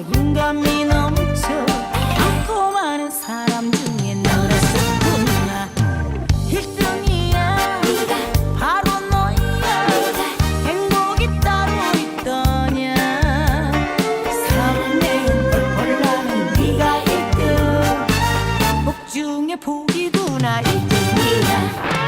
밝고 인감이 넘쳐 많고 많은 사람 중에 너였었구나. 1등이야. 바로 너야. 행복이 따로 있더냐. 사내인 걸 몰라는 네가 1등. 복 중에 복이구나. 1등이야.